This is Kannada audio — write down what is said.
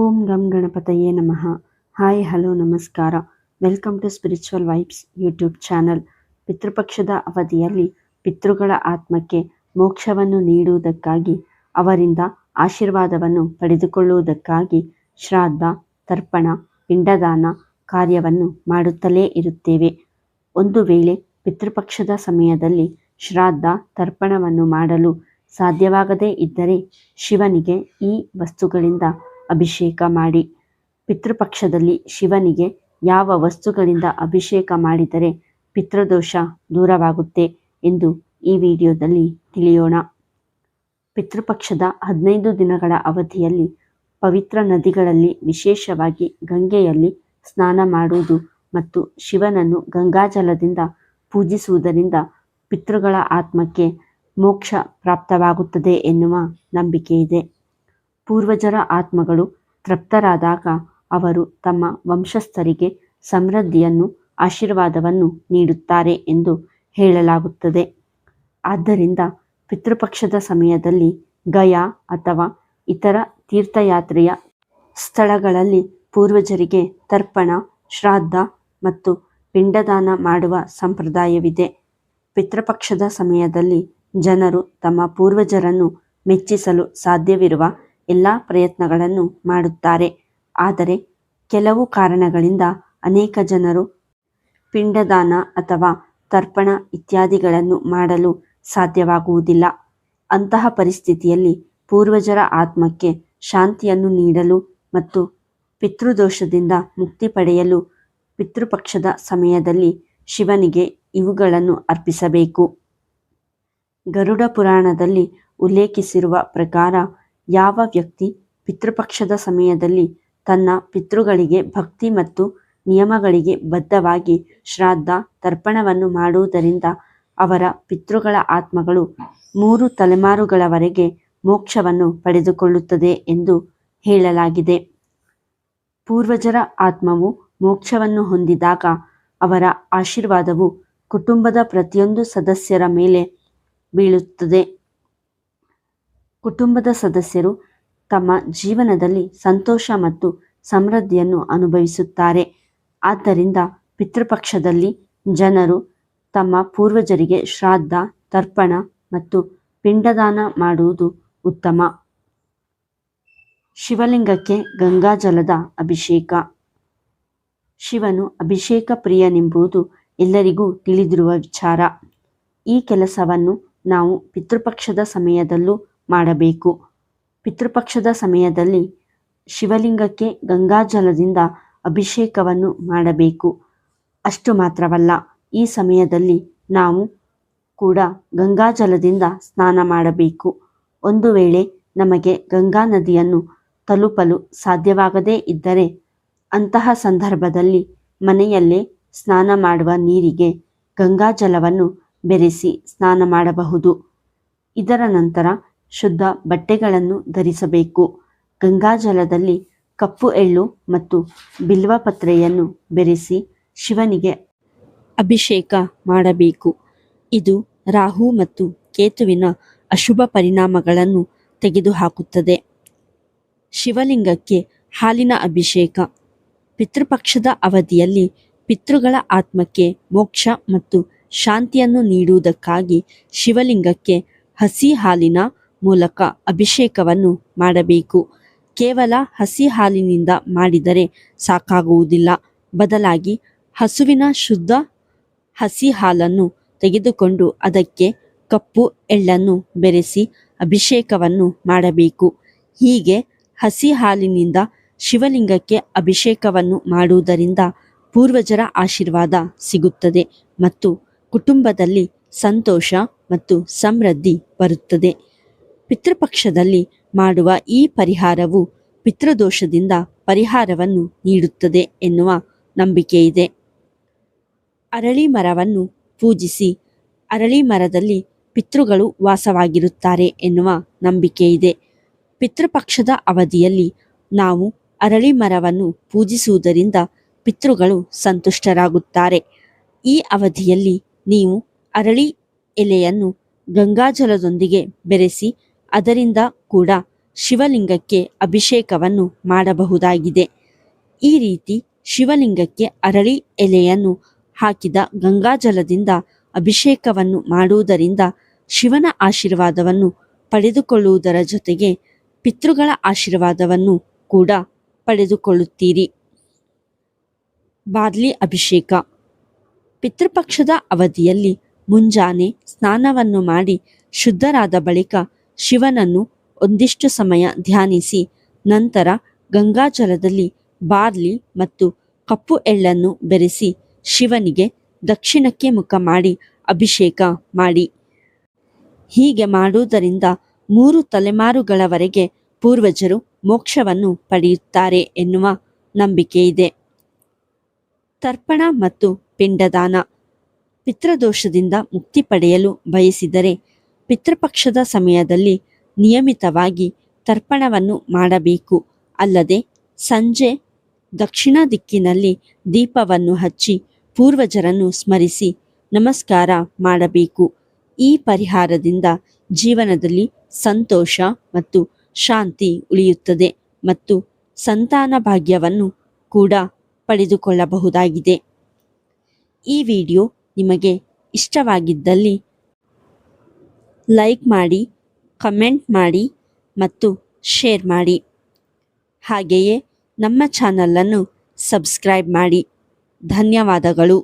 ಓಂ ಗಂ ಗಣಪತಯೇ ನಮಃ. ಹಾಯ್, ಹಲೋ, ನಮಸ್ಕಾರ. Welcome to spiritual vibes YouTube channel. ಪಿತೃಪಕ್ಷದ ಅವಧಿಯಲ್ಲಿ ಪಿತೃಗಳ ಆತ್ಮಕ್ಕೆ ಮೋಕ್ಷವನ್ನು ನೀಡುವುದಕ್ಕಾಗಿ, ಅವರಿಂದ ಆಶೀರ್ವಾದವನ್ನು ಪಡೆದುಕೊಳ್ಳುವುದಕ್ಕಾಗಿ ಶ್ರಾದ್ದ, ತರ್ಪಣ, ಪಿಂಡದಾನ ಕಾರ್ಯವನ್ನು ಮಾಡುತ್ತಲೇ ಇರುತ್ತೇವೆ. ಒಂದು ವೇಳೆ ಪಿತೃಪಕ್ಷದ ಸಮಯದಲ್ಲಿ ಶ್ರಾದ್ದ, ತರ್ಪಣವನ್ನು ಮಾಡಲು ಸಾಧ್ಯವಾಗದೇ ಇದ್ದರೆ ಶಿವನಿಗೆ ಈ ವಸ್ತುಗಳಿಂದ ಅಭಿಷೇಕ ಮಾಡಿ. ಪಿತೃಪಕ್ಷದಲ್ಲಿ ಶಿವನಿಗೆ ಯಾವ ವಸ್ತುಗಳಿಂದ ಅಭಿಷೇಕ ಮಾಡಿದರೆ ಪಿತೃದೋಷ ದೂರವಾಗುತ್ತೆ ಎಂದು ಈ ವಿಡಿಯೋದಲ್ಲಿ ತಿಳಿಯೋಣ. ಪಿತೃಪಕ್ಷದ ಹದಿನೈದು ದಿನಗಳ ಅವಧಿಯಲ್ಲಿ ಪವಿತ್ರ ನದಿಗಳಲ್ಲಿ ವಿಶೇಷವಾಗಿ ಗಂಗೆಯಲ್ಲಿ ಸ್ನಾನ ಮಾಡುವುದು ಮತ್ತು ಶಿವನನ್ನು ಗಂಗಾಜಲದಿಂದ ಪೂಜಿಸುವುದರಿಂದ ಪಿತೃಗಳ ಆತ್ಮಕ್ಕೆ ಮೋಕ್ಷ ಪ್ರಾಪ್ತವಾಗುತ್ತದೆ ಎನ್ನುವ ನಂಬಿಕೆ ಇದೆ ಪೂರ್ವಜರ ಆತ್ಮಗಳು ತೃಪ್ತರಾದಾಗ ಅವರು ತಮ್ಮ ವಂಶಸ್ಥರಿಗೆ ಸಮೃದ್ಧಿಯನ್ನು, ಆಶೀರ್ವಾದವನ್ನು ನೀಡುತ್ತಾರೆ ಎಂದು ಹೇಳಲಾಗುತ್ತದೆ. ಆದ್ದರಿಂದ ಪಿತೃಪಕ್ಷದ ಸಮಯದಲ್ಲಿ ಗಯಾ ಅಥವಾ ಇತರ ತೀರ್ಥಯಾತ್ರೆಯ ಸ್ಥಳಗಳಲ್ಲಿ ಪೂರ್ವಜರಿಗೆ ತರ್ಪಣ, ಶ್ರಾದ್ದ ಮತ್ತು ಪಿಂಡದಾನ ಮಾಡುವ ಸಂಪ್ರದಾಯವಿದೆ. ಪಿತೃಪಕ್ಷದ ಸಮಯದಲ್ಲಿ ಜನರು ತಮ್ಮ ಪೂರ್ವಜರನ್ನು ಮೆಚ್ಚಿಸಲು ಸಾಧ್ಯವಿರುವ ಎಲ್ಲ ಪ್ರಯತ್ನಗಳನ್ನು ಮಾಡುತ್ತಾರೆ. ಆದರೆ ಕೆಲವು ಕಾರಣಗಳಿಂದ ಅನೇಕ ಜನರು ಪಿಂಡದಾನ ಅಥವಾ ತರ್ಪಣ ಇತ್ಯಾದಿಗಳನ್ನು ಮಾಡಲು ಸಾಧ್ಯವಾಗುವುದಿಲ್ಲ. ಅಂತಹ ಪರಿಸ್ಥಿತಿಯಲ್ಲಿ ಪೂರ್ವಜರ ಆತ್ಮಕ್ಕೆ ಶಾಂತಿಯನ್ನು ನೀಡಲು ಮತ್ತು ಪಿತೃದೋಷದಿಂದ ಮುಕ್ತಿ ಪಡೆಯಲು ಪಿತೃಪಕ್ಷದ ಸಮಯದಲ್ಲಿ ಶಿವನಿಗೆ ಇವುಗಳನ್ನು ಅರ್ಪಿಸಬೇಕು. ಗರುಡ ಪುರಾಣದಲ್ಲಿ ಉಲ್ಲೇಖಿಸಿರುವ ಪ್ರಕಾರ ಯಾವ ವ್ಯಕ್ತಿ ಪಿತೃಪಕ್ಷದ ಸಮಯದಲ್ಲಿ ತನ್ನ ಪಿತೃಗಳಿಗೆ ಭಕ್ತಿ ಮತ್ತು ನಿಯಮಗಳಿಗೆ ಬದ್ಧವಾಗಿ ಶ್ರಾದ್ದ ತರ್ಪಣವನ್ನು ಮಾಡುವುದರಿಂದ ಅವರ ಪಿತೃಗಳ ಆತ್ಮಗಳು ಮೂರು ತಲೆಮಾರುಗಳವರೆಗೆ ಮೋಕ್ಷವನ್ನು ಪಡೆದುಕೊಳ್ಳುತ್ತದೆ ಎಂದು ಹೇಳಲಾಗಿದೆ. ಪೂರ್ವಜರ ಆತ್ಮವು ಮೋಕ್ಷವನ್ನು ಹೊಂದಿದಾಗ ಅವರ ಆಶೀರ್ವಾದವು ಕುಟುಂಬದ ಪ್ರತಿಯೊಂದು ಸದಸ್ಯರ ಮೇಲೆ ಬೀಳುತ್ತದೆ. ಕುಟುಂಬದ ಸದಸ್ಯರು ತಮ್ಮ ಜೀವನದಲ್ಲಿ ಸಂತೋಷ ಮತ್ತು ಸಮೃದ್ಧಿಯನ್ನು ಅನುಭವಿಸುತ್ತಾರೆ. ಆದ್ದರಿಂದ ಪಿತೃಪಕ್ಷದಲ್ಲಿ ಜನರು ತಮ್ಮ ಪೂರ್ವಜರಿಗೆ ಶ್ರಾದ್ದ, ತರ್ಪಣ ಮತ್ತು ಪಿಂಡದಾನ ಮಾಡುವುದು ಉತ್ತಮ. ಶಿವಲಿಂಗಕ್ಕೆ ಗಂಗಾಜಲದ ಅಭಿಷೇಕ. ಶಿವನು ಅಭಿಷೇಕ ಪ್ರಿಯನೆಂಬುದು ಎಲ್ಲರಿಗೂ ತಿಳಿದಿರುವ ವಿಚಾರ. ಈ ಕೆಲಸವನ್ನು ನಾವು ಪಿತೃಪಕ್ಷದ ಸಮಯದಲ್ಲೂ ಮಾಡಬೇಕು. ಪಿತೃಪಕ್ಷದ ಸಮಯದಲ್ಲಿ ಶಿವಲಿಂಗಕ್ಕೆ ಗಂಗಾಜಲದಿಂದ ಅಭಿಷೇಕವನ್ನು ಮಾಡಬೇಕು. ಅಷ್ಟು ಮಾತ್ರವಲ್ಲ, ಈ ಸಮಯದಲ್ಲಿ ನಾವು ಕೂಡ ಗಂಗಾಜಲದಿಂದ ಸ್ನಾನ ಮಾಡಬೇಕು. ಒಂದು ವೇಳೆ ನಮಗೆ ಗಂಗಾ ನದಿಯನ್ನು ತಲುಪಲು ಸಾಧ್ಯವಾಗದೇ ಇದ್ದರೆ, ಅಂತಹ ಸಂದರ್ಭದಲ್ಲಿ ಮನೆಯಲ್ಲೇ ಸ್ನಾನ ಮಾಡುವ ನೀರಿಗೆ ಗಂಗಾಜಲವನ್ನು ಬೆರೆಸಿ ಸ್ನಾನ ಮಾಡಬಹುದು. ಇದರ ನಂತರ ಶುದ್ಧ ಬಟ್ಟೆಗಳನ್ನು ಧರಿಸಬೇಕು. ಗಂಗಾಜಲದಲ್ಲಿ ಕಪ್ಪು ಎಳ್ಳು ಮತ್ತು ಬಿಲ್ವಪತ್ರೆಯನ್ನು ಬೆರೆಸಿ ಶಿವನಿಗೆ ಅಭಿಷೇಕ ಮಾಡಬೇಕು. ಇದು ರಾಹು ಮತ್ತು ಕೇತುವಿನ ಅಶುಭ ಪರಿಣಾಮಗಳನ್ನು ತೆಗೆದುಹಾಕುತ್ತದೆ. ಶಿವಲಿಂಗಕ್ಕೆ ಹಾಲಿನ ಅಭಿಷೇಕ. ಪಿತೃಪಕ್ಷದ ಅವಧಿಯಲ್ಲಿ ಪಿತೃಗಳ ಆತ್ಮಕ್ಕೆ ಮೋಕ್ಷ ಮತ್ತು ಶಾಂತಿಯನ್ನು ನೀಡುವುದಕ್ಕಾಗಿ ಶಿವಲಿಂಗಕ್ಕೆ ಹಸಿ ಹಾಲಿನ ಮೂಲಕ ಅಭಿಷೇಕವನ್ನು ಮಾಡಬೇಕು. ಕೇವಲ ಹಸಿ ಹಾಲಿನಿಂದ ಮಾಡಿದರೆ ಸಾಕಾಗುವುದಿಲ್ಲ. ಬದಲಾಗಿ ಹಸುವಿನ ಶುದ್ಧ ಹಸಿ ಹಾಲನ್ನು ತೆಗೆದುಕೊಂಡು ಅದಕ್ಕೆ ಕಪ್ಪು ಎಳ್ಳನ್ನು ಬೆರೆಸಿ ಅಭಿಷೇಕವನ್ನು ಮಾಡಬೇಕು. ಹೀಗೆ ಹಸಿ ಹಾಲಿನಿಂದ ಶಿವಲಿಂಗಕ್ಕೆ ಅಭಿಷೇಕವನ್ನು ಮಾಡುವುದರಿಂದ ಪೂರ್ವಜರ ಆಶೀರ್ವಾದ ಸಿಗುತ್ತದೆ ಮತ್ತು ಕುಟುಂಬದಲ್ಲಿ ಸಂತೋಷ ಮತ್ತು ಸಮೃದ್ಧಿ ಬರುತ್ತದೆ. ಪಿತೃಪಕ್ಷದಲ್ಲಿ ಮಾಡುವ ಈ ಪರಿಹಾರವು ಪಿತೃದೋಷದಿಂದ ಪರಿಹಾರವನ್ನು ನೀಡುತ್ತದೆ ಎನ್ನುವ ನಂಬಿಕೆ ಇದೆ ಅರಳಿ ಮರವನ್ನು ಪೂಜಿಸಿ ಅರಳಿ ಮರದಲ್ಲಿ ಪಿತೃಗಳು ವಾಸವಾಗಿರುತ್ತಾರೆ ಎನ್ನುವ ನಂಬಿಕೆ ಇದೆ ಪಿತೃಪಕ್ಷದ ಅವಧಿಯಲ್ಲಿ ನಾವು ಅರಳಿ ಮರವನ್ನು ಪೂಜಿಸುವುದರಿಂದ ಪಿತೃಗಳು ಸಂತುಷ್ಟರಾಗುತ್ತಾರೆ. ಈ ಅವಧಿಯಲ್ಲಿ ನೀವು ಅರಳಿ ಎಲೆಯನ್ನು ಗಂಗಾಜಲದೊಂದಿಗೆ ಬೆರೆಸಿ ಅದರಿಂದ ಕೂಡ ಶಿವಲಿಂಗಕ್ಕೆ ಅಭಿಷೇಕವನ್ನು ಮಾಡಬಹುದಾಗಿದೆ. ಈ ರೀತಿ ಶಿವಲಿಂಗಕ್ಕೆ ಅರಳಿ ಎಲೆಯನ್ನು ಹಾಕಿದ ಗಂಗಾಜಲದಿಂದ ಅಭಿಷೇಕವನ್ನು ಮಾಡುವುದರಿಂದ ಶಿವನ ಆಶೀರ್ವಾದವನ್ನು ಪಡೆದುಕೊಳ್ಳುವುದರ ಜೊತೆಗೆ ಪಿತೃಗಳ ಆಶೀರ್ವಾದವನ್ನು ಕೂಡ ಪಡೆದುಕೊಳ್ಳುತ್ತೀರಿ. ಬಾರ್ಲಿ ಅಭಿಷೇಕ. ಪಿತೃಪಕ್ಷದ ಅವಧಿಯಲ್ಲಿ ಮುಂಜಾನೆ ಸ್ನಾನವನ್ನು ಮಾಡಿ ಶುದ್ಧರಾದ ಬಳಿಕ ಶಿವನನ್ನು ಒಂದಿಷ್ಟು ಸಮಯ ಧ್ಯಾನಿಸಿ, ನಂತರ ಗಂಗಾಜಲದಲ್ಲಿ ಬಾರ್ಲಿ ಮತ್ತು ಕಪ್ಪು ಎಳ್ಳನ್ನು ಬೆರೆಸಿ ಶಿವನಿಗೆ ದಕ್ಷಿಣಕ್ಕೆ ಮುಖ ಮಾಡಿ ಅಭಿಷೇಕ ಮಾಡಿ. ಹೀಗೆ ಮಾಡುವುದರಿಂದ ಮೂರು ತಲೆಮಾರುಗಳವರೆಗೆ ಪೂರ್ವಜರು ಮೋಕ್ಷವನ್ನು ಪಡೆಯುತ್ತಾರೆ ಎನ್ನುವ ನಂಬಿಕೆ ಇದೆ ತರ್ಪಣ ಮತ್ತು ಪಿಂಡದಾನ. ಪಿತೃದೋಷದಿಂದ ಮುಕ್ತಿ ಪಡೆಯಲು ಬಯಸಿದರೆ ಪಿತೃಪಕ್ಷದ ಸಮಯದಲ್ಲಿ ನಿಯಮಿತವಾಗಿ ತರ್ಪಣವನ್ನು ಮಾಡಬೇಕು. ಅಲ್ಲದೆ ಸಂಜೆ ದಕ್ಷಿಣ ದಿಕ್ಕಿನಲ್ಲಿ ದೀಪವನ್ನು ಹಚ್ಚಿ ಪೂರ್ವಜರನ್ನು ಸ್ಮರಿಸಿ ನಮಸ್ಕಾರ ಮಾಡಬೇಕು. ಈ ಪರಿಹಾರದಿಂದ ಜೀವನದಲ್ಲಿ ಸಂತೋಷ ಮತ್ತು ಶಾಂತಿ ಉಳಿಯುತ್ತದೆ ಮತ್ತು ಸಂತಾನ ಭಾಗ್ಯವನ್ನು ಕೂಡ ಪಡೆದುಕೊಳ್ಳಬಹುದಾಗಿದೆ. ಈ ವಿಡಿಯೋ ನಿಮಗೆ ಇಷ್ಟವಾಗಿದ್ದಲ್ಲಿ ಲೈಕ್ ಮಾಡಿ ಕಮೆಂಟ್ ಮಾಡಿ ಮತ್ತು ಶೇರ್ ಮಾಡಿ. ಹಾಗೆಯೇ ನಮ್ಮ ಚಾನಲನ್ನು ಸಬ್ಸ್ಕ್ರೈಬ್ ಮಾಡಿ. ಧನ್ಯವಾದಗಳು.